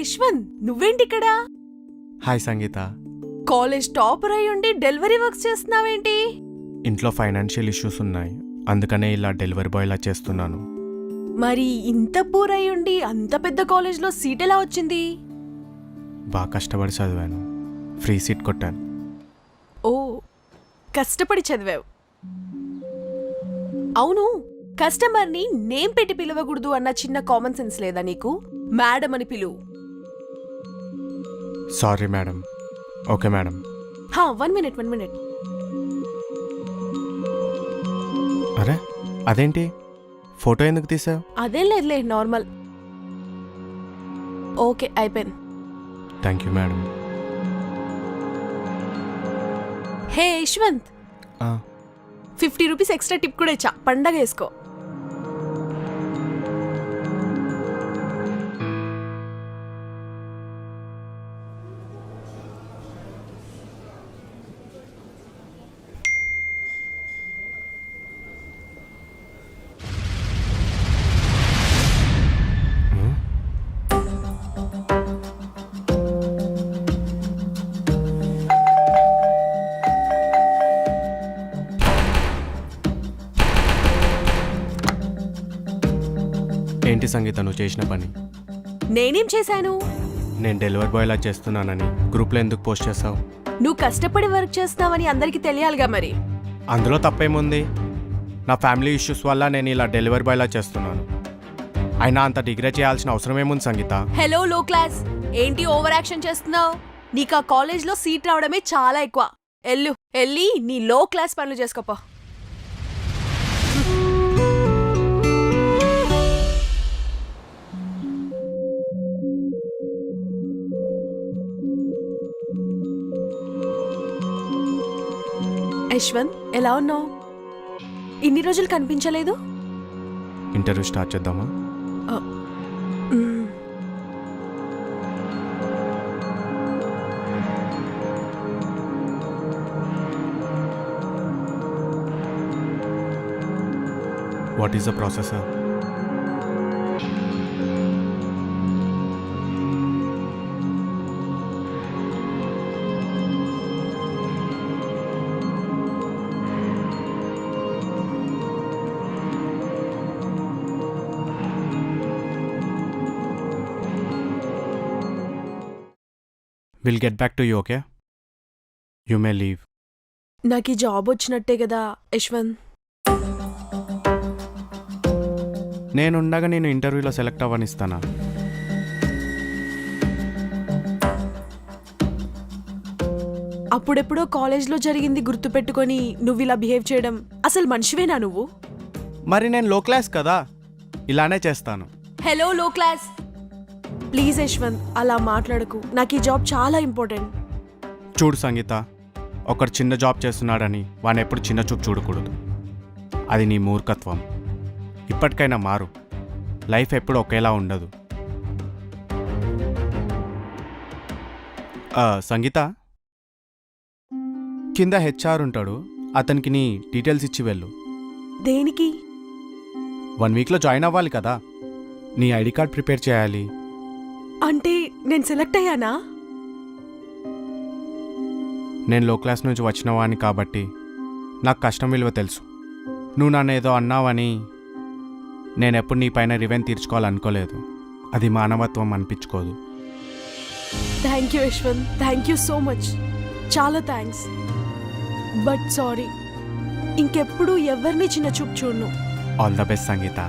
యశ్వంత్ నువ్వేంటి ఇక్కడ hi Sangeetha. College topper అయి ఉండి డెలివరీ వర్క్స్ చేస్తున్నావేంటి? ఇంట్లో ఫైనాన్షియల్ ఇష్యూస్ ఉన్నాయి. అందుకనే ఇలా డెలివరీ బాయ్లా చేస్తున్నాను. మరి ఇంత పూర్ అయి ఉండి అంత పెద్ద కాలేజ్లో సీట్ ఎలా వచ్చింది? బాగా కష్టపడి చదివాను. ఫ్రీ సీట్ కొట్టాను. ఓ కష్టపడి చదివావు. అవును కస్టమర్ని నేమ్ పెట్టి పిలవకూడదు అన్న చిన్న కామన్ సెన్స్ లేదా నీకు? మేడం అని పిలువు. సారీ మేడం ఓకే మేడం హా వన్ మినిట్ వన్ మినిట్ అరే అదేంటి? ఫోటో ఎందుకు తీసావు? అదేం లేదులే నార్మల్ ఓకే అయిపోయింది. Thank you madam hey Yashwant fifty rupees extra tip కూడా ఇచ్చా. పండగ వేసుకో. ఏంటి సంగీత? నువ్వు చేసిన పని? నేనేం చేశాను? నేను డెలివరీ బాయ్లా చేస్తున్నానని గ్రూప్లో ఎందుకు పోస్ట్ చేసావు నువ్వు కష్టపడి వర్క్ చేస్తున్నావని అందరికీ తెలియాలిగా మరి. అందులో తప్పేముంది? నా ఫ్యామిలీ ఇష్యూస్ వల్ల నేను ఇలా డెలివరీ బాయ్లా చేస్తున్నాను. అయినా అంత డిగ్రీ చేయాల్సిన అవసరం ఏముంది సంగీత? హలో లో క్లాస్. ఏంటి ఓవర్ యాక్షన్ చేస్తున్నావు? నీకు ఆ కాలేజ్లో సీట్ రావడమే చాలా ఎక్కువ. ఎల్లు ఎల్లి నీ లో క్లాస్ పనులు చేసుకోపో. యశ్వంత్ ఎలా ఉన్నావు? ఇన్ని రోజులు కనిపించలేదు? ఇంటర్వ్యూ స్టార్ట్ చేద్దామా. What is the process will get back to you okay you may leave నాకు ఈ జాబ్ వచ్చినట్టే కదా యశ్వంత్. నేనుండగా నేను ఇంటర్వ్యూలో సెలెక్ట్ అవ్వనిస్తానా? అప్పుడెప్పుడో కాలేజ్లో జరిగింది గుర్తుపెట్టుకొని నువ్వు ఇలా బిహేవ్ చేయడం అసలు మనిషివేనా నువ్వు? మరి నేను లో క్లాస్ కదా ఇలానే చేస్తాను. హలో లో క్లాస్ ప్లీజ్ యశ్వంత్ అలా మాట్లాడకు. నాకు ఈ జాబ్ చాలా ఇంపార్టెంట్. చూడు సంగీత ఒకడు చిన్న జాబ్ చేస్తున్నాడని వాని ఎప్పుడు చిన్న చూపు చూడకూడదు. అది నీ మూర్ఖత్వం. ఇప్పటికైనా మారు. లైఫ్ ఎప్పుడు ఒకేలా ఉండదు. ఆ, సంగీత? కింద హెచ్ఆర్ ఉంటాడు. అతనికి నీ డీటెయిల్స్ ఇచ్చి వెళ్ళు. దేనికి? వన్ వీక్లో జాయిన్ అవ్వాలి కదా. నీ ఐడి కార్డ్ ప్రిపేర్ చేయాలి. అంటే నేను సెలెక్ట్ అయ్యానా? నేను లో క్లాస్ నుంచి వచ్చిన వాడిని కాబట్టి నాకు కష్టం విలువ తెలుసు. నువ్వు నన్ను ఏదో అన్నావని నేను ఎప్పుడు నీ పైన రివెన్ తీర్చుకోవాలనుకోలేదు. అది మానవత్వం అనిపించుకోదు. Thank you Yashwant thank you so much చాలా థ్యాంక్స్ బట్ సారీ ఇంకెప్పుడు ఎవరిని చిన్న చూపు చూడను. All the best Sangeetha